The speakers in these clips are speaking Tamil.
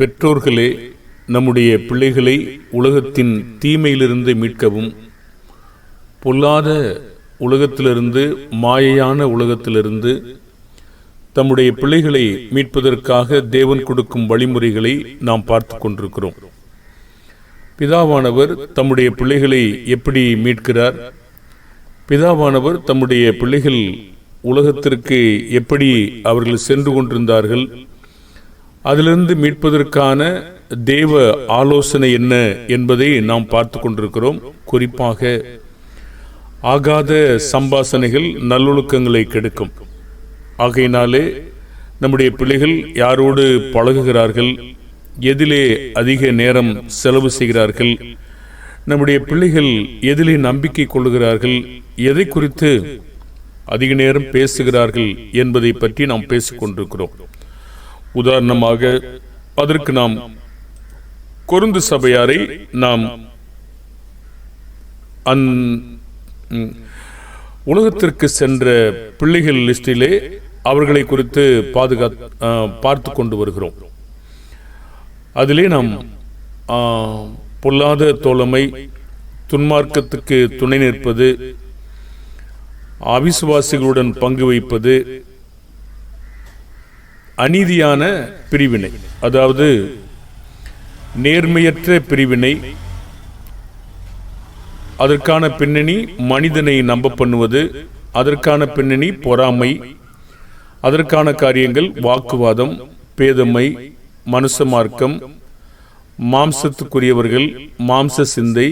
பெற்றோர்களே நம்முடைய பிள்ளைகளை உலகத்தின் தீமையிலிருந்து மீட்கவும் பொல்லாத உலகத்திலிருந்து மாயையான உலகத்திலிருந்து தம்முடைய பிள்ளைகளை மீட்பதற்காக தேவன் கொடுக்கும் வழிமுறைகளை நாம் பார்த்து கொண்டிருக்கிறோம். பிதாவானவர் தம்முடைய பிள்ளைகளை எப்படி மீட்கிறார்? பிதாவானவர் தம்முடைய பிள்ளைகள் உலகத்திற்கு எப்படி அவர்கள் சென்று கொண்டிருந்தார்கள்? அதிலிருந்து மீட்பதற்கான தேவ ஆலோசனை என்ன என்பதை நாம் பார்த்து கொண்டிருக்கிறோம். குறிப்பாக ஆகாத சம்பாசனைகள் நல்லொழுக்கங்களை கெடுக்கும். ஆகையினாலே நம்முடைய பிள்ளைகள் யாரோடு பழகுகிறார்கள் எதிலே அதிக நேரம் செலவு செய்கிறார்கள் நம்முடைய பிள்ளைகள் எதிலே நம்பிக்கை கொள்ளுகிறார்கள் எதை குறித்து அதிக நேரம் பேசுகிறார்கள் என்பதை பற்றி நாம் பேசிக்கொண்டிருக்கிறோம் கொண்டிருக்கிறோம். உதாரணமாக அதற்கு நாம் கொருந்து சபையாரை நாம் அந் உலகத்திற்கு சென்ற பிள்ளைகள் லிஸ்டிலே அவர்களை குறித்து பாதுகா பார்த்து கொண்டு வருகிறோம். அதிலே நாம் பொல்லாத தோழமை துன்மார்க்கத்துக்கு துணை நிற்பது அவிசுவாசிகளுடன் பங்கு வைப்பது அநீதியான பிரிவினை அதாவது நேர்மையற்ற பிரிவினை அதற்கான பின்னணி மனிதனை நம்ப பண்ணுவது அதற்கான பின்னணி பொறாமை அதற்கான காரியங்கள் வாக்குவாதம் பேதமை மனுஷ மார்க்கம் மாம்சத்துக்குரியவர்கள் மாம்ச சிந்தை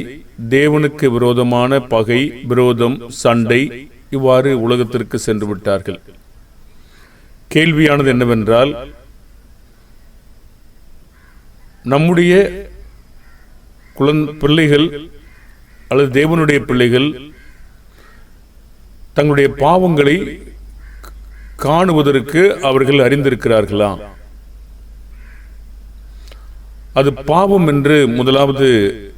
தேவனுக்கு விரோதமான பகை விரோதம் சண்டை இவ்வாறு உலகத்திற்கு சென்று விட்டார்கள். கேள்வியானது என்னவென்றால் நம்முடைய குழந் பிள்ளைகள் அல்லது தேவனுடைய பிள்ளைகள் தங்களுடைய பாவங்களை காணுவதற்கு அவர்கள் அறிந்திருக்கிறார்களா? அது பாவம் என்று முதலாவது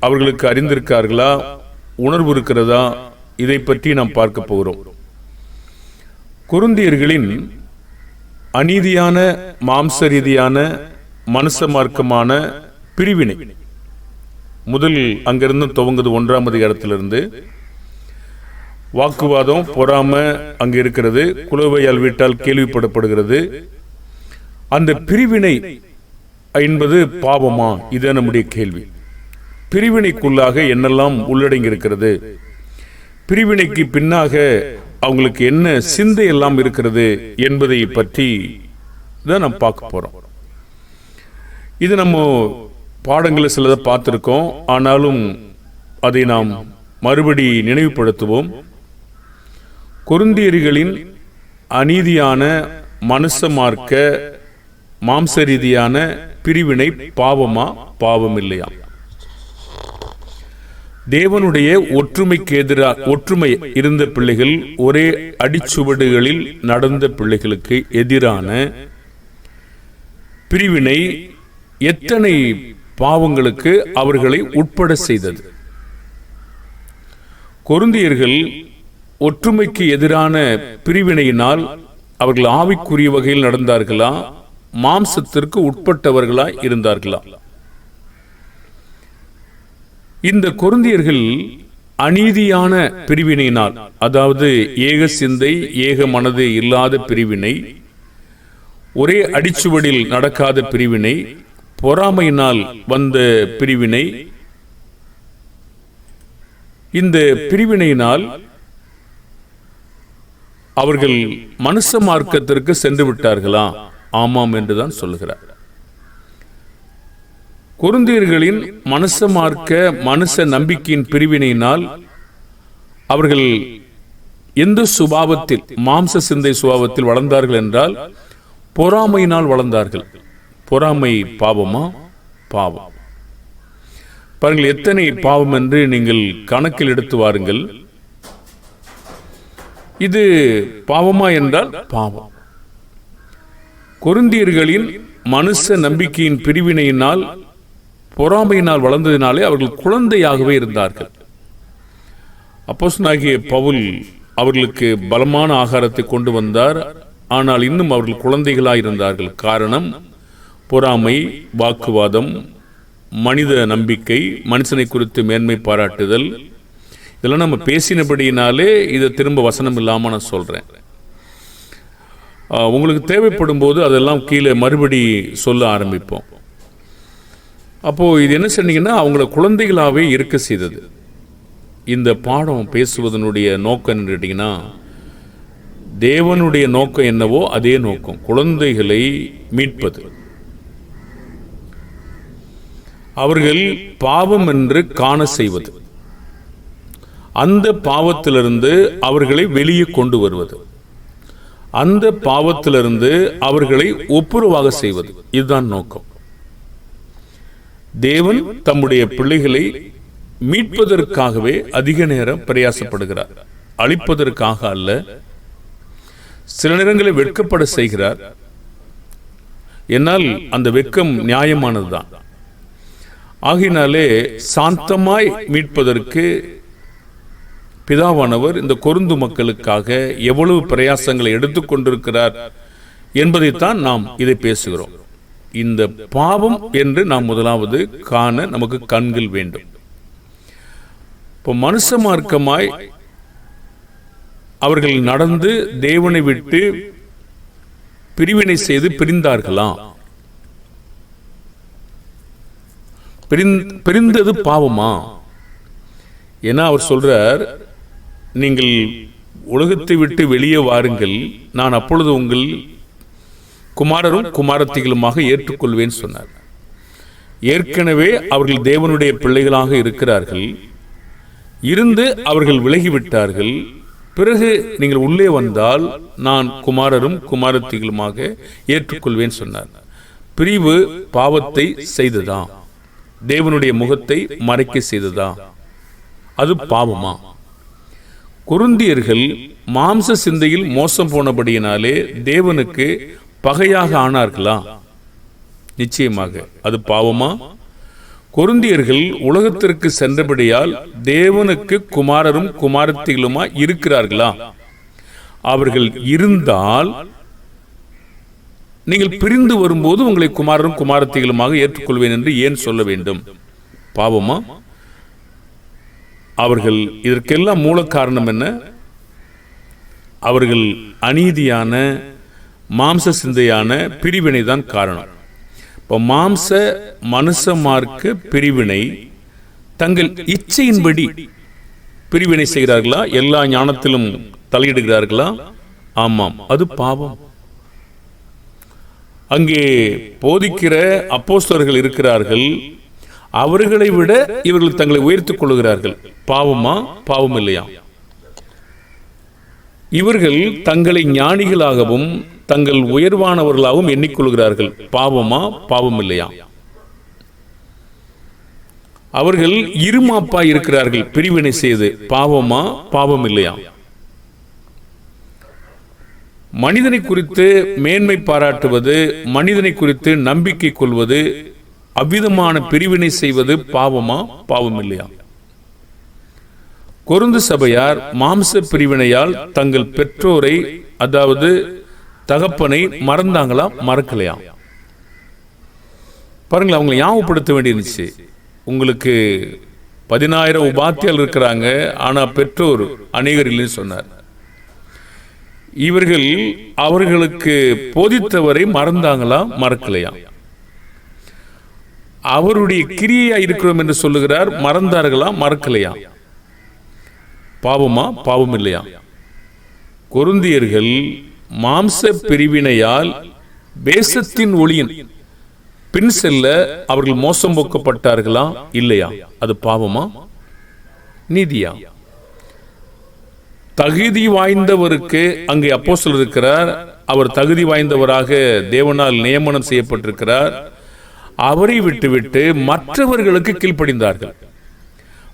அவர்களுக்கு அறிந்திருக்கார்களா? உணர்வு இருக்கிறதா? இதை பற்றி நாம் பார்க்க போகிறோம். குருந்தியர்களின் அநீதியான மாம்ச ரீதியான மனுஷ மார்க்கமான பிரிவினை. முதல் அங்கிருந்து துவங்குது ஒன்றாம் அதிகாரத்திலிருந்து. வாக்குவாதம் பொறாம அங்கு இருக்கிறது. குலவையால் வீட்டால் கேள்விப்படப்படுகிறது. அந்த பிரிவினை என்பது பாவமா? இது நம்முடைய கேள்வி. பிரிவினைக்குள்ளாக என்னெல்லாம் உள்ளடங்கி இருக்கிறது பிரிவினைக்கு பின்னாக அவங்களுக்கு என்ன சிந்தை எல்லாம் இருக்கிறது என்பதை பற்றி தான் நாம் பார்க்க போகிறோம் இது நம்ம பாடங்களை சிலதை பார்த்துருக்கோம். ஆனாலும் அதை நாம் மறுபடி நினைவுபடுத்துவோம். குருந்தியர்களின் அநீதியான மனுஷ மார்க்க மாம்ச ரீதியான பிரிவினை பாவமா பாவம் இல்லையா? தேவனுடைய ஒற்றுமைக்கு எதிராக ஒற்றுமை இருந்த பிள்ளைகள் ஒரே அடிச்சுவடுகளில் நடந்த பிள்ளைகளுக்கு எதிரான பிரிவினை எத்தனை பாவங்களுக்கு அவர்களை உட்பட செய்தது. கொருந்தியர்கள் ஒற்றுமைக்கு எதிரான பிரிவினையினால் அவர்கள் ஆவிக்குரிய வகையில் நடந்தார்களா? மாம்சத்திற்கு உட்பட்டவர்களா இருந்தார்களா? இந்த குருந்தியர்கள் அநீதியான பிரிவினையினால் அதாவது ஏக சிந்தை ஏக மனது இல்லாத பிரிவினை ஒரே அடிச்சுவடில் நடக்காத பிரிவினை பொறாமையினால் வந்த பிரிவினை இந்த பிரிவினையினால் அவர்கள் மனுஷ மார்க்கத்திற்கு சென்று விட்டார்களா? ஆமாம் என்றுதான் சொல்லுகிறார். குருந்தியர்களின் மனுஷ மார்க்க மனுஷ நம்பிக்கையின் பிரிவினையினால் அவர்கள் எந்த சுபாவத்தில் மாம்ச சிந்தை சுபாவத்தில் வளர்ந்தார்கள் என்றால் பொறாமையினால் வளர்ந்தார்கள். பொறாமை பாவமா? பாவம். பாருங்கள் எத்தனை பாவம் என்று நீங்கள் கணக்கில் எடுத்து வாருங்கள். இது பாவமா என்றால் பாவம். கொருந்தியர்களின் மனுஷ நம்பிக்கையின் பிரிவினையினால் பொறாமையினால் வளர்ந்ததினாலே அவர்கள் குழந்தையாகவே இருந்தார்கள். அப்போஸ்தலனாகிய பவுல் அவர்களுக்கு பலமான ஆகாரத்தை கொண்டு வந்தார். ஆனால் இன்னும் அவர்கள் குழந்தைகளாக இருந்தார்கள் காரணம் பொறாமை வாக்குவாதம் மனித நம்பிக்கை மனுஷனை குறித்து மேன்மை பாராட்டுதல். இதெல்லாம் நம்ம பேசினபடியினாலே இதை திரும்ப வசனம் இல்லாமல் நான் சொல்கிறேன் உங்களுக்கு தேவைப்படும் போது அதெல்லாம் கீழே மறுபடி சொல்ல ஆரம்பிப்போம். அப்போது இது என்ன சொன்னீங்கன்னா அவங்கள குழந்தைகளாகவே இருக்க செய்தது. இந்த பாடம் பேசுவதனுடைய நோக்கம் கேட்டிங்கன்னா தேவனுடைய நோக்கம் என்னவோ அதே நோக்கம் குழந்தைகளை மீட்பது. அவர்கள் பாவம் என்று காண செய்வது. அந்த பாவத்திலிருந்து அவர்களை வெளியே கொண்டு வருவது. அந்த பாவத்திலிருந்து அவர்களை ஒப்புரவாக செய்வது. இதுதான் நோக்கம். தேவன் தம்முடைய பிள்ளைகளை மீட்பதற்காகவே அதிக நேரம் பிரயாசப்படுகிறார். அழிப்பதற்காக அல்ல சில நேரங்களில் வெட்கப்பட செய்கிறார். என்னால் அந்த வெட்கம் நியாயமானதுதான். ஆகினாலே சாந்தமாய் மீட்பதற்கு பிதாவானவர் இந்த கொருந்து மக்களுக்காக எவ்வளவு பிரயாசங்களை எடுத்துக்கொண்டிருக்கிறார் என்பதைத்தான் நாம் இதை பேசுகிறோம். இந்த பாவம் என்று நாம் முதலாவது காண நமக்கு கண்கள் வேண்டும். இப்போ மனுஷ மார்க்கமாய் அவர்கள் நடந்து தேவனை விட்டு பிரிவினை செய்து பிரிந்தார்களாம் பிரிந்தது பாவமா? ஏன்னா அவர் சொல்றார் நீங்கள் உலகத்தை விட்டு வெளியே வாருங்கள் நான் அப்பொழுது உங்கள் குமாரரும் குமாரத்திகளுமாக ஏற்றுக்கொள்வேன் சொன்னார். ஏற்கனவே அவர்கள் தேவனுடைய பிள்ளைகளாக இருக்கிறார்கள். இருந்து அவர்கள் விலகிவிட்டார்கள். பிறகு நீங்கள் உள்ளே வந்தால் நான் குமாரரும் குமாரத்திகளுமாக ஏற்றுக்கொள்வேன் சொன்னார். பிரிவு பாவத்தை செய்ததாம் தேவனுடைய முகத்தை மறைக்க செய்ததா? அது பாவமா? குருந்தியர்கள் மாம்ச சிந்தையில் மோசம் போனபடியினாலே தேவனுக்கு பகையாக ஆனார்களா? நிச்சயமாக. அது பாவமா? கொருந்தியர்கள் உலகத்திற்கு சென்றபடியால் தேவனுக்கு குமாரரும் குமாரத்திகளுமா இருக்கிறார்களா? அவர்கள் இருந்தால் நீங்கள் பிரிந்து வரும்போது உங்களை குமாரரும் குமாரத்திகளுமாக ஏற்றுக்கொள்வேன் என்று ஏன் சொல்ல வேண்டும்? பாவமா? அவர்கள் இதற்கெல்லாம் மூல காரணம் என்ன? அவர்கள் அநீதியான மாம்ச சிந்தையான பிரிவினை தான் காரணம். இப்போ மாம்ச மனுஷ மார்க்க பிரிவினை தங்கள் இச்சையின்படி பிரிவினை செய்கிறார்களா? எல்லா ஞானத்திலும் தலையிடுகிறார்களா? ஆமாம் அது பாவம். அங்கே போதிக்கிற அப்போஸ்தர்கள் இருக்கிறார்கள். அவர்களை விட இவர்கள் தங்களை உயர்த்திக் கொள்கிறார்கள் பாவமா? பாவம் இல்லையா? இவர்கள் தங்களை ஞானிகளாகவும் தங்கள் உயர்வானவர்களாகவும் எண்ணிக்கொள்கிறார்கள். பாவமா? பாவம் இல்லையா அவர்கள் இருமாப்பா இருக்கிறார்கள். பிரிவினை செய்து. பாவமா? பாவம் இல்லையா மனிதனை குறித்து மேன்மை பாராட்டுவது மனிதனை குறித்து நம்பிக்கை கொள்வது அவ்விதமான பிரிவினை செய்வது பாவமா? பாவம் இல்லையா கொருந்து சபையார் மாம்ச பிரிவினையால் தங்கள் பெற்றோரை அதாவது தகப்பனை மறந்தாங்களா? மறக்கலையா? பாருங்களேன் அவங்களை ஞாபகப்படுத்த வேண்டியிருந்துச்சு. உங்களுக்கு பதினாயிரம் உபாத்தியால் இருக்கிறாங்க ஆனால் பெற்றோர் அநேகர் இல்லைன்னு சொன்னார். இவர்கள் அவர்களுக்கு போதித்தவரை மறந்தாங்களா? மறக்கலையா? அவருடைய கிரியா இருக்கிறோம் என்று சொல்லுகிறார் மறந்தார்களா? மறக்கலையா? பாவமா? பாவம் இல்லையா? கொருந்தியர்கள் மாம்ச பிரிவினையால் தேசத்தின் ஒளியின் பின் செல்ல அவர்கள் மோசம் போக்கப்பட்டார்களா? இல்லையா? அது பாவமா? நீதியா? தகுதி வாய்ந்தவருக்கு அங்கே அப்போ இருக்கிறார். அவர் தகுதி வாய்ந்தவராக தேவனால் நியமனம் செய்யப்பட்டிருக்கிறார். அவரை விட்டுவிட்டு மற்றவர்களுக்கு கீழ்ப்படிந்தார்கள்.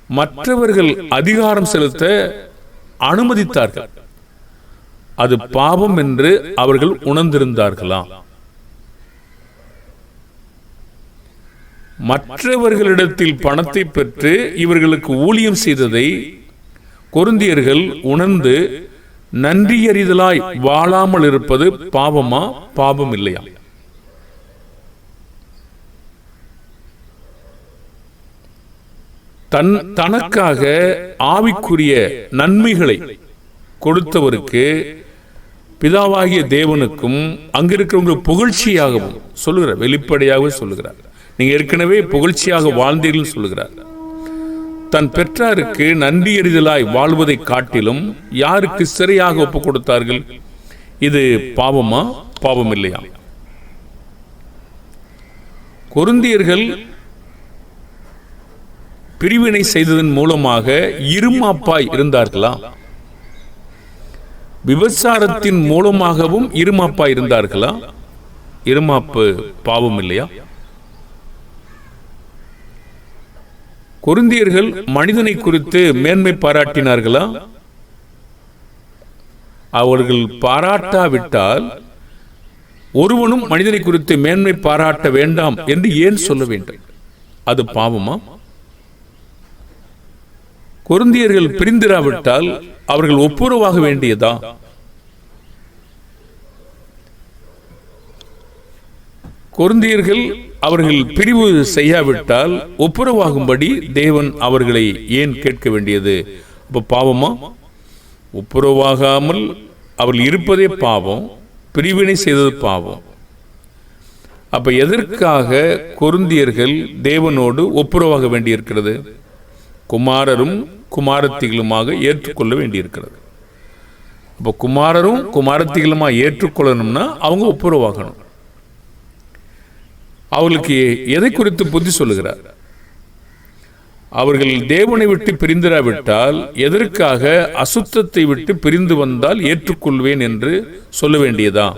மற்றவர்கள் அதிகாரம் செலுத்த அனுமதித்தார்கள். அது பாவம் என்று அவர்கள் உணர்ந்திருந்தார்களாம் மற்றவர்களிடத்தில் பணத்தை பெற்று இவர்களுக்கு ஊழியம் செய்ததை கொருந்தியர்கள் உணர்ந்து நன்றியறிதலாய் வாழாமல் இருப்பது பாவமா? பாவம் இல்லையா தன் தனக்காக ஆவிக்குரிய நன்மைகளை கொடுத்தவருக்கு பிதாவாகிய தேவனுக்கும் அங்கிருக்கிறவங்களுக்கு புகழ்ச்சியாகவும் சொல்லுகிறார். வெளிப்படையாகவே சொல்லுகிறார். நீங்க ஏற்கனவே புகழ்ச்சியாக வாழ்ந்தீர்கள் சொல்லுகிறார். தன் பெற்றாருக்கு நன்றி எறிதலாய் வாழ்வதை காட்டிலும் யாருக்கு சிறையாக ஒப்பு கொடுத்தார்கள்? இது பாவமா பாவம் இல்லையா? கொருந்தியர்கள் பிரிவினை செய்ததன் மூலமாக இருமாப்பாய் இருந்தார்களா? விபச்சாரத்தின் மூலமாகவும் இருமாப்பா இருந்தார்களா? இருமாப்பு பாவம் இல்லையா? குருந்தியர்கள் மனிதனை குறித்து மேன்மை பாராட்டினார்களா? அவர்கள் பாராட்டாவிட்டால் ஒருவனும் மனிதனை குறித்து மேன்மை பாராட்ட வேண்டாம் என்று ஏன் சொல்ல வேண்டும்? அது பாவமா? கொருந்தியர்கள் பிரிந்திராவிட்டால் அவர்கள் ஒப்புரவாக வேண்டியதா? கொருந்தியர்கள் அவர்கள் பிரிவு செய்யாவிட்டால் ஒப்புரவாகும்படி தேவன் அவர்களை ஏன் கேட்க வேண்டியது? அப்ப பாவமா? ஒப்புரவாகாமல் அவர்கள் இருப்பதே பாவம் பிரிவினை செய்தது பாவம். அப்ப எதற்காக கொருந்தியர்கள் தேவனோடு ஒப்புரவாக வேண்டியிருக்கிறது? குமாரரும் குமாரத்திகளுமாக ஏற்றுக்கொள்ள வேண்டியிருக்கிறது. அப்போ குமாரரும் குமாரத்திகளுமா ஏற்றுக்கொள்ளணும்னா அவங்க ஒப்புரவாகணும். அவர்களுக்கு எதை குறித்து புத்தி சொல்லுகிறார்? அவர்கள் தேவனை விட்டு பிரிந்திராவிட்டால் எதற்காக அசுத்தத்தை விட்டு பிரிந்து வந்தால் ஏற்றுக்கொள்வேன் என்று சொல்ல வேண்டியதா?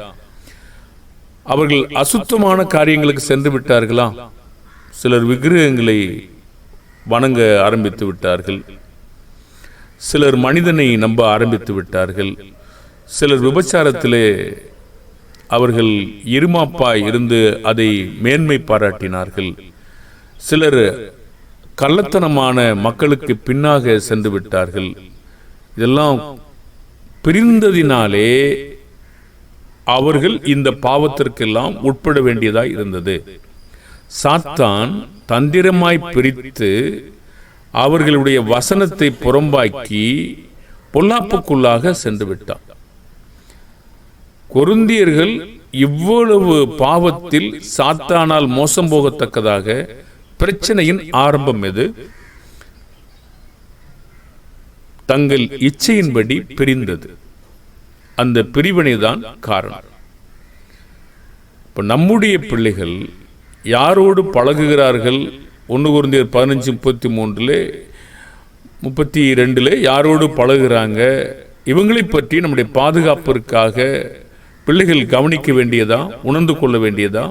அவர்கள் அசுத்தமான காரியங்களுக்கு சென்று விட்டார்களா? சிலர் விக்கிரகங்களை வணங்க ஆரம்பித்து விட்டார்கள். சிலர் மனிதனை நம்ப ஆரம்பித்து விட்டார்கள். சிலர் விபச்சாரத்திலே அவர்கள் இருமாப்பாய் இருந்து அதை மேன்மை பாராட்டினார்கள். சிலர் கள்ளத்தனமான மக்களுக்கு பின்னாக சென்று விட்டார்கள். இதெல்லாம் பிரிந்ததினாலே அவர்கள் இந்த பாவத்திற்கெல்லாம் உட்பட வேண்டியதாய் இருந்தது. சாத்தான் தந்திரமாய் பிரித்து அவர்களுடைய வசனத்தை புறம்பாக்கி பொல்லாப்புக்குள்ளாக சென்று விட்டான் கொருந்தியர்கள் இவ்வளவு பாவத்தில் சாத்தானால் மோசம் போகத்தக்கதாக பிரச்சனையின் ஆரம்பம் எது? தங்கள் இச்சையின்படி பிரிந்தது. அந்த பிரிவினை தான் காரணம் நம்முடைய பிள்ளைகள் யாரோடு பழகுகிறார்கள்? ஒன்று குருந்தியர் பதினஞ்சு முப்பத்தி மூன்றில் முப்பத்தி ரெண்டில் யாரோடு பழகுகிறாங்க இவங்களை பற்றி நம்முடைய பாதுகாப்பிற்காக பிள்ளைகள் கவனிக்க வேண்டியதா? உணர்ந்து கொள்ள வேண்டியதா?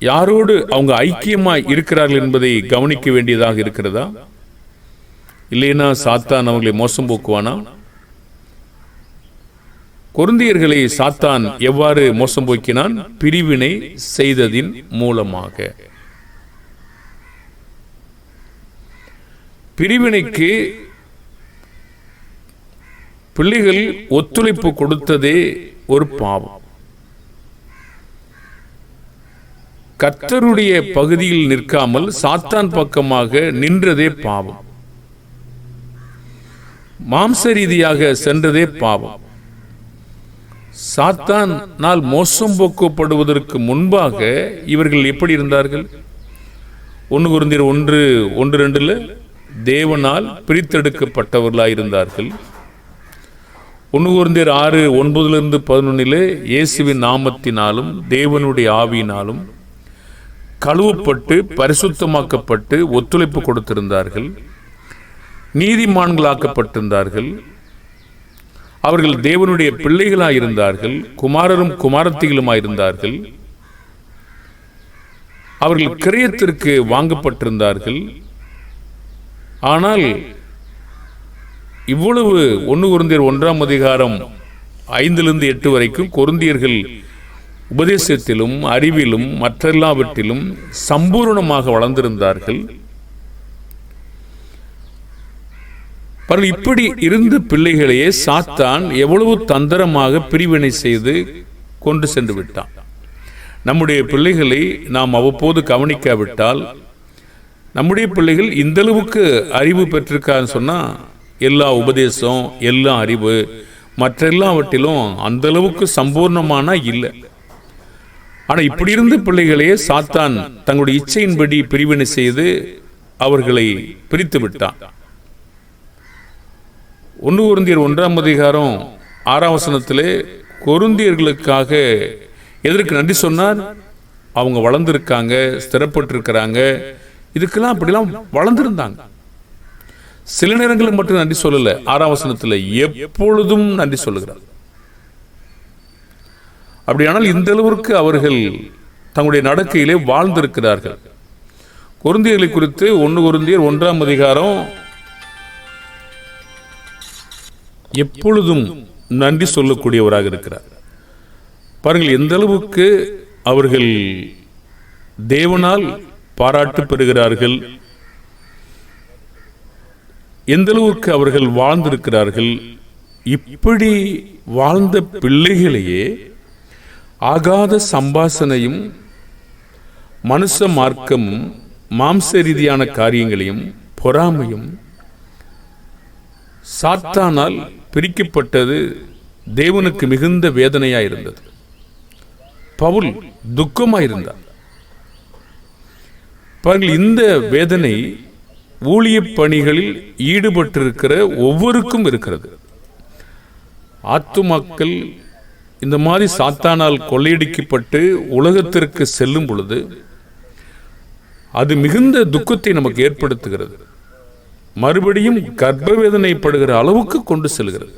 யாரோடு அவங்க ஐக்கியமாக இருக்கிறார்கள் என்பதை கவனிக்க வேண்டியதாக இருக்கிறதா? இல்லைன்னா சாத்தான் அவங்களை மோசம் போக்குவானா? கொருந்தியர்களை சாத்தான் எவ்வாறு மோசம் போக்கினான்? பிரிவினை செய்ததின் மூலமாக. பிரிவினைக்கு பிள்ளைகள் ஒத்துழைப்பு கொடுத்ததே ஒரு பாவம். கத்தருடைய பகுதியில் நிற்காமல் சாத்தான் பக்கமாக நின்றதே பாவம். மாம்ச ரீதியாக சென்றதே பாவம். சாத்தானால் மோசம் போக்கப்படுவதற்கு முன்பாக இவர்கள் எப்படி இருந்தார்கள்? ஒன்று குருந்தியர் ஒன்று ஒன்று ரெண்டில் தேவனால் பிரித்தெடுக்கப்பட்டவர்களாக இருந்தார்கள் ஒன்று குருந்தியர் ஆறு ஒன்பதிலிருந்து பதினொன்னிலே இயேசுவின் நாமத்தினாலும் தேவனுடைய ஆவியினாலும் கழுவப்பட்டு பரிசுத்தமாக்கப்பட்டு ஒத்துழைப்பு கொடுத்திருந்தார்கள். நீதிமான்களாக்கப்பட்டிருந்தார்கள். அவர்கள் தேவனுடைய பிள்ளைகளாயிருந்தார்கள் குமாரரும் குமாரத்திகளுமாயிருந்தார்கள். அவர்கள் கிரயத்திற்கு வாங்கப்பட்டிருந்தார்கள். ஆனால் இவ்வளவு ஒன்று குருந்தியர் ஒன்றாம் அதிகாரம் ஐந்திலிருந்து எட்டு வரைக்கும் கொருந்தியர்கள் உபதேசத்திலும் அறிவிலும் மற்றெல்லாவற்றிலும் சம்பூர்ணமாக வளர்ந்திருந்தார்கள். பாருங்கள் இப்படி இருந்த பிள்ளைகளையே சாத்தான் எவ்வளவு தந்திரமாக பிரிவினை செய்து கொண்டு சென்று விட்டான். நம்முடைய பிள்ளைகளை நாம் அவ்வப்போது கவனிக்காவிட்டால் நம்முடைய பிள்ளைகள் இந்த அளவுக்கு அறிவு பெற்றிருக்கான்னு சொன்னால் எல்லா உபதேசம் எல்லா அறிவு மற்ற எல்லாவற்றிலும் அந்த அளவுக்கு சம்பூர்ணமான இல்லை. ஆனால் இப்படி இருந்த பிள்ளைகளையே சாத்தான் தங்களுடைய இச்சையின்படி பிரிவினை செய்து அவர்களை பிரித்து விட்டான். ஒன்று குருந்தியர் ஒன்றாம் அதிகாரம் ஆறாம் வசனத்திலே கொருந்தியர்களுக்காக எதற்கு நன்றி சொன்னார்? அவங்க வளர்ந்துருக்காங்க ஸ்திரப்பட்டிருக்கிறாங்க. இதுக்கெல்லாம் அப்படிலாம் வளர்ந்துருந்தாங்க. சில நேரங்களில் மட்டும் நன்றி சொல்லல. ஆறாம் வசனத்தில் எப்பொழுதும் நன்றி சொல்லுகிறார். அப்படியானால் இந்த அளவிற்கு அவர்கள் தங்களுடைய நடக்கையிலே வாழ்ந்திருக்கிறார்கள். குருந்தியர்களை குறித்து ஒன்று குருந்தியர் ஒன்றாம் அதிகாரம் எப்பொழுதும் நன்றி சொல்லக்கூடியவராக இருக்கிறார். பாருங்கள் எந்த அளவுக்கு அவர்கள் தேவனால் பாராட்டு பெறுகிறார்கள் எந்த அளவுக்கு அவர்கள் வாழ்ந்திருக்கிறார்கள் இப்படி வாழ்ந்த பிள்ளைகளையே ஆகாத சம்பாசனையும் மனுஷ மார்க்கமும் மாம்ச ரீதியான காரியங்களையும் பொறாமையும் சாத்தானால் பிரிக்கப்பட்டது தேவனுக்கு மிகுந்த வேதனையாயிருந்தது. பவுல் துக்கமாயிருந்தார். பாருங்கள் இந்த வேதனை ஊழிய பணிகளில் ஈடுபட்டிருக்கிற ஒவ்வொருக்கும் இருக்கிறது. ஆத்துமாக்கள் இந்த மாதிரி சாத்தானால் கொள்ளையடிக்கப்பட்டு உலகத்திற்கு செல்லும் பொழுது அது மிகுந்த துக்கத்தை நமக்கு ஏற்படுத்துகிறது. மறுபடியும் கர்ப்ப வேதனைப்படுகிற அளவுக்கு கொண்டு செல்கிறது.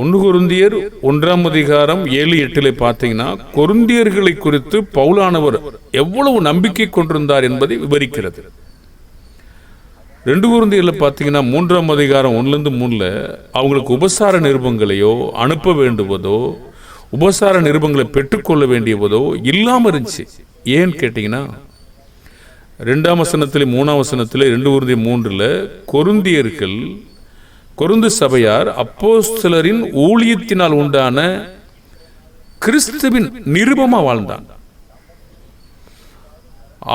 ஒன்று குருந்தியர் ஒன்றாம் அதிகாரம் ஏழு எட்டில் பார்த்தீங்கன்னா கொருந்தியர்களை குறித்து பவுலானவர் எவ்வளவு நம்பிக்கை கொண்டிருந்தார் என்பதை விவரிக்கிறது. ரெண்டு குருந்தியரில் பார்த்தீங்கன்னா மூன்றாம் அதிகாரம் ஒன்றுலேருந்து மூணில் அவங்களுக்கு உபசார நிருபங்களையோ அனுப்ப வேண்டுவதோ உபசார நிருபங்களை பெற்றுக்கொள்ள வேண்டியவதோ இல்லாமல் இருந்துச்சு. ஏன்னு கேட்டிங்கன்னா ரெண்டாம் வசனத்திலே மூணாம் வசனத்திலே ரெண்டு உறுதி மூன்றில் கொருந்தியர்கள் கொருந்து சபையார் அப்போஸ்தலரின் ஊழியத்தினால் உண்டான கிறிஸ்துவின் நிருபமா வாழ்ந்தான்.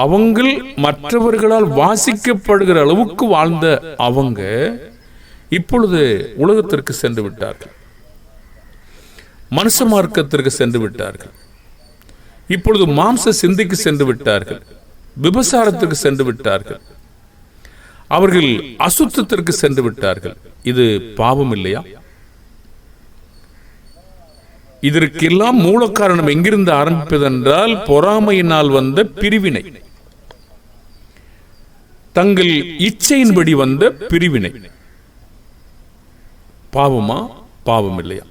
அவங்கள் மற்றவர்களால் வாசிக்கப்படுகிற அளவுக்கு வாழ்ந்த அவங்க இப்பொழுது உலகத்திற்கு சென்று விட்டார்கள். மனுஷ மார்க்கத்திற்கு சென்று விட்டார்கள். இப்பொழுது மாம்ச சிந்தைக்கு சென்று விட்டார்கள். விபசாரத்திற்கு சென்று விட்டார்கள். அவர்கள் அசுத்தத்திற்கு சென்று விட்டார்கள். இது பாவம் இல்லையா? இதற்கெல்லாம் மூல காரணம் எங்கிருந்து ஆரம்பிப்பதென்றால் பொறாமையினால் வந்த பிரிவினை. தங்கள் இச்சையின்படி வந்த பிரிவினை. பாவமா? பாவம் இல்லையா?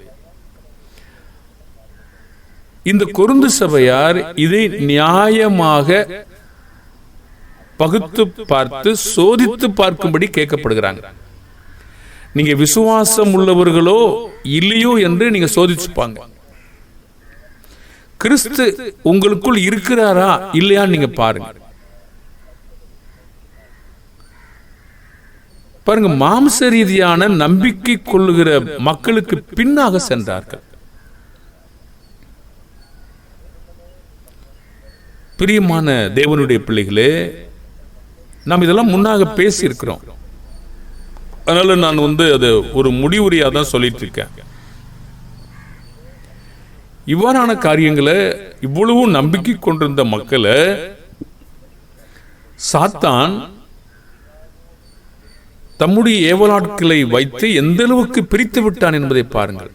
இந்த கொருந்து சபையார் இதை நியாயமாக பகுத்து பார்த்து சோதித்து பார்க்கும்படி கேட்கப்படுகிறாங்க. நீங்க விசுவாசம் உள்ளவர்களோ இல்லையோ என்று நீங்க சோதிச்சுப்பாங்க. கிறிஸ்து உங்களுக்குள் இருக்கிறாரா இல்லையான்னு நீங்க பாருங்க. பாருங்க மாம்ச ரீதியான நம்பிக்கை கொள்ளுகிற மக்களுக்கு பின்னாக சென்றார்கள். பிரியமான தேவனுடைய பிள்ளைகளே நாம் இதெல்லாம் முன்னாக பேசியிருக்கிறோம். அதனால நான் வந்து அது ஒரு முடிவுரையாக தான் சொல்லிட்டு இருக்கேன் இவ்வாறான காரியங்களை இவ்வளவு நம்பிக்கை கொண்டிருந்த மக்களை சாத்தான் தம்முடைய ஏவலாட்களை வைத்து எந்த அளவுக்கு பிரித்து விட்டான் என்பதை பாருங்கள்.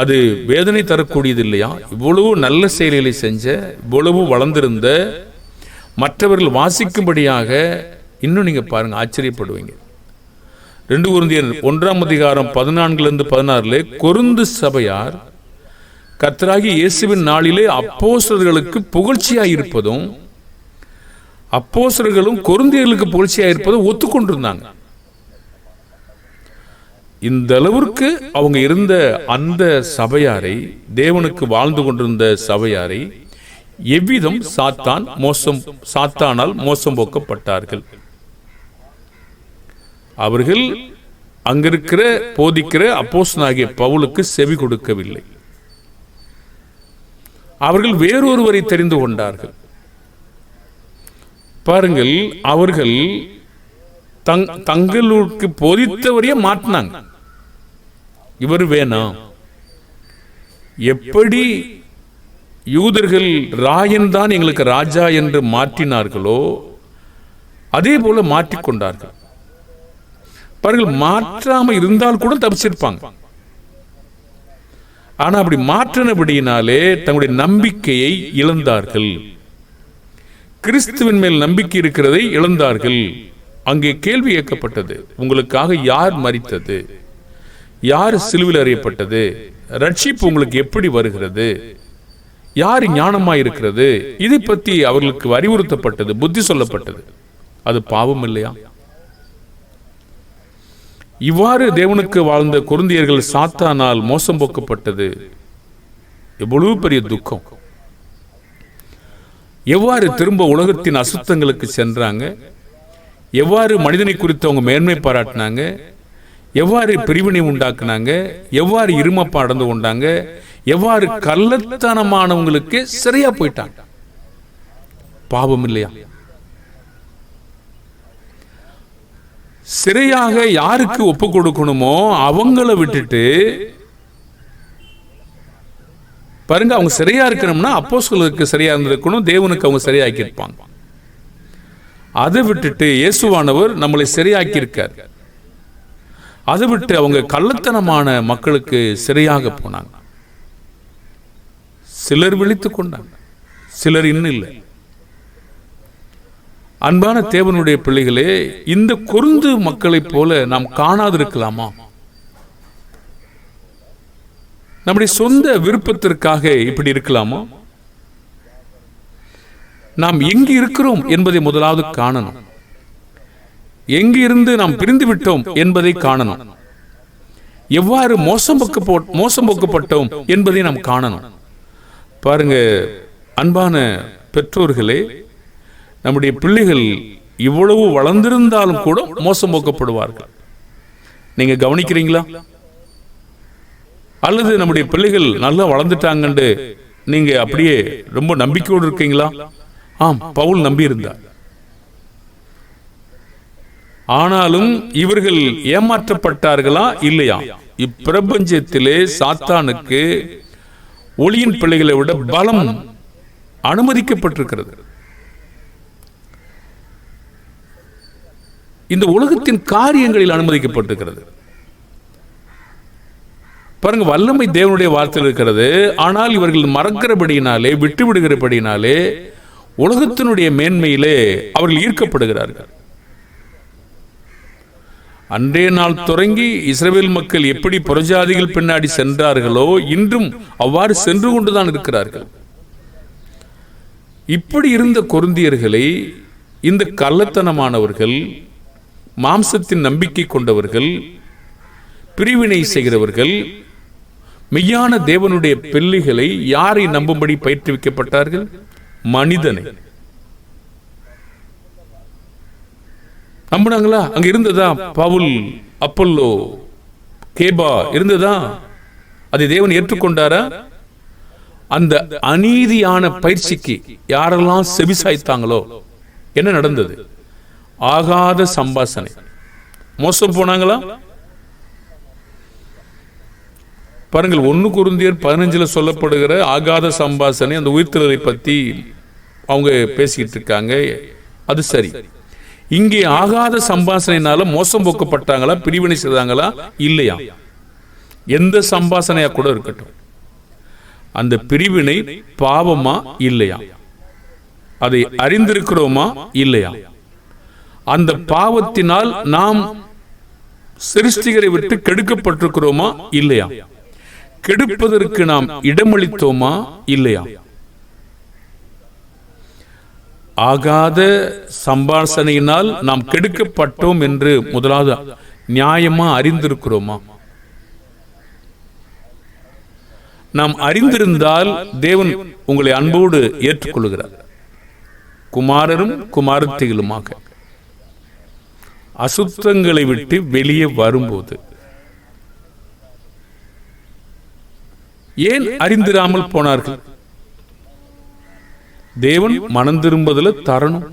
அது வேதனை தரக்கூடியது இல்லையா? இவ்வளவு நல்ல செயல்களை செஞ்ச இவ்வளவு வளர்ந்திருந்த மற்றவர்கள் வாசிக்கும்படியாக இன்னும் நீங்கள் பாருங்கள் ஆச்சரியப்படுவீங்க. ரெண்டு குருந்தியர் ஒன்றாம் அதிகாரம் பதினான்குலேருந்து பதினாறுல கொருந்து சபையார் கத்தராகி இயேசுவின் நாளிலே அப்போசர்களுக்கு புகழ்ச்சியாக இருப்பதும் அப்போசர்களும் கொருந்தியர்களுக்கு புகழ்ச்சியாக இருப்பதும் ஒத்துக்கொண்டிருந்தாங்க. இந்த அளவிற்கு அவங்க இருந்த அந்த சபையாரை தேவனுக்கு வாழ்ந்து கொண்டிருந்த சபையாரை எவ்விதம் சாத்தான் மோசம் சாத்தானால் மோசம் போக்கப்பட்டார்கள். அவர்கள் அங்கிருக்கிற போதிக்கிற அப்போசனாகிய பவுலுக்கு செவி கொடுக்கவில்லை. அவர்கள் வேறொருவரை தெரிந்து கொண்டார்கள். பாருங்கள் அவர்கள் தங் தங்களுக்கு போதித்தவரையே மாட்டினாங்க இவர் வேணாம் எப்படி யூதர்கள் ராயன் தான் எங்களுக்கு ராஜா என்று மாற்றினார்களோ அதே போல மாற்றிக்கொண்டார்கள். பாருங்கள் மாற்றாம இருந்தால் கூட தப்பிச்சிருப்பாங்க. ஆனா அப்படி மாற்றினபடியினாலே தங்களுடைய நம்பிக்கையை இழந்தார்கள். கிறிஸ்துவின் மேல் நம்பிக்கை இருக்கிறதை இழந்தார்கள். அங்கே கேள்வி கேட்கப்பட்டது உங்களுக்காக யார் மறித்தது யார் சிலுவில் அறியப்பட்டது ரட்சிப்பு உங்களுக்கு எப்படி வருகிறது? யார் ஞானமாய் இருக்கிறது இதை பற்றி அவர்களுக்கு அறிவுறுத்தப்பட்டது புத்தி சொல்லப்பட்டது. அது பாவம் இல்லையா? இவ்வாறு தேவனுக்கு வாழ்ந்த குருந்தியர்கள் சாத்தானால் மோசம் போக்கப்பட்டது. எவ்வளவு பெரிய துக்கம். எவ்வாறு திரும்ப உலகத்தின் அசுத்தங்களுக்கு சென்றாங்க? எவ்வாறு மனிதனை குறித்து அவங்க மேன்மை பாராட்டினாங்க? எவ்வாறு பிரிவினை உண்டாக்குனாங்க? எவ்வாறு இருமப்பா அடந்து கொண்டாங்க? எவ்வாறு கள்ளத்தனமானவங்களுக்கு சரியா போயிட்டாங்க? பாவம் இல்லையா? சிறையாக யாருக்கு ஒப்பு கொடுக்கணுமோ அவங்கள விட்டுட்டு பாருங்க அவங்க சரியா இருக்கணும்னா அப்போஸ்களுக்கு சரியா இருந்திருக்கணும் தேவனுக்கு அவங்க சரியாக்கி இருப்பாங்க அதை விட்டுட்டு இயேசுவானவர் நம்மளை சரியாக்கி இருக்கார் அதை விட்டு அவங்க கள்ளத்தனமான மக்களுக்கு சிறையாக போனாங்க. சிலர் விழித்துக் கொண்டாங்க. சிலர் இன்னும் இல்லை. அன்பான தேவனுடைய பிள்ளைகளே இந்த குருந்து மக்களைப் போல நாம் காணாதிருக்கலாமா? நம்முடைய சொந்த விருப்பத்திற்காக இப்படி இருக்கலாமா? நாம் எங்கு இருக்கிறோம் என்பதை முதலாவது காணணும். எங்கிருந்து நாம் பிரிந்து விட்டோம் என்பதை காணணும். எவ்வாறு மோசம் போக்க மோசம் போக்கப்பட்டோம் என்பதை நாம் காணணும். பாருங்க அன்பான பெற்றோர்களே நம்முடைய பிள்ளைகள் இவ்வளவு வளர்ந்திருந்தாலும் கூட மோசம் போக்கப்படுவார்கள். நீங்க கவனிக்கிறீங்களா? அல்லது நம்முடைய பிள்ளைகள் நல்லா வளர்ந்துட்டாங்கன்னு நீங்க அப்படியே ரொம்ப நம்பிக்கையோடு இருக்கீங்களா? ஆம் பவுல் நம்பி இருந்தார் ஆனாலும் இவர்கள் ஏமாற்றப்பட்டார்களா இல்லையா? இப்பிரபஞ்சத்திலே சாத்தானுக்கு ஒளியின் பிள்ளைகளை விட பலம் அனுமதிக்கப்பட்டிருக்கிறது. இந்த உலகத்தின் காரியங்களில் அனுமதிக்கப்பட்டிருக்கிறது. பாருங்க வல்லமை தேவனுடைய வார்த்தையில் இருக்கிறது. ஆனால் இவர்கள் மறக்கிறபடியினாலே விட்டு விடுகிறபடினாலே உலகத்தினுடைய மேன்மையிலே அவர்கள் ஈர்க்கப்படுகிறார்கள். அன்றைய நாள் தொடங்கி இஸ்ரேல் மக்கள் எப்படி புறஜாதிகள் பின்னாடி சென்றார்களோ இன்றும் அவ்வாறு சென்று கொண்டுதான் இருக்கிறார்கள். இப்படி இருந்த கொருந்தியர்களை இந்த கள்ளத்தனமானவர்கள் மாம்சத்தின் நம்பிக்கை கொண்டவர்கள் பிரிவினை செய்கிறவர்கள் மெய்யான தேவனுடைய பிள்ளைகளை யாரை நம்பும்படி பயிற்றுவிக்கப்பட்டார்கள்? மனிதனை. நம்பினாங்களா? அங்க இருந்ததா? பவுல் அப்பல்லோ கேபா இருந்ததா? அதை தேவன் ஏற்றுக்கொண்டாரா? அந்த அநீதியான பயிற்சிக்கு யாரெல்லாம் செவிசாய்த்தாங்களோ? என்ன நடந்தது? ஆகாத சம்பாசனை. மோசம் போனாங்களா? பாருங்கள் ஒன்று குருந்தியர் பதினஞ்சுல சொல்லப்படுகிற ஆகாத சம்பாசனை அந்த உயிர்த்தலை பத்தி அவங்க பேசிக்கிட்டு இருக்காங்க. அது சரி. இங்கே ஆகாத சம்பாசனையினால மோசம் போக்கப்பட்டாங்களா பிரிவினை செய்தாங்களா? இல்லையா. எந்த சம்பாசனையா கூட இருக்கட்டும். அந்த பிரிவினை பாவமா? இல்லையா. அதை அறிந்திருக்கிறோமா? இல்லையா. அந்த பாவத்தினால் நாம் சிருஷ்டிகரை விட்டு கெடுக்கப்பட்டிருக்கிறோமா? இல்லையா. கெடுப்பதற்கு நாம் இடமளித்தோமா? இல்லையா. ஆகாத சம்பாஷணையினால் நாம் கெடுக்கப்பட்டோம் என்று முதலாவது நியாயமா அறிந்திருக்கிறோமா? நாம் அறிந்திருந்தால் தேவன் உங்களை அன்போடு ஏற்றுக்கொள்கிறார். குமாரரும் குமாரத்திகளுமாக. அசுத்தங்களை விட்டு வெளியே வரும்போது. ஏன் அறிந்திராமல் போனார்கள்? தேவன் மனம் திரும்பதில் தரணும்.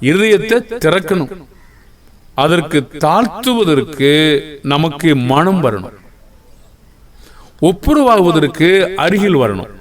இருதயத்தை திறக்கணும். அதற்கு தாழ்த்துவதற்கு நமக்கு மனம் வரணும். ஒப்புரவாகுவதற்கு அருகில் வரணும்.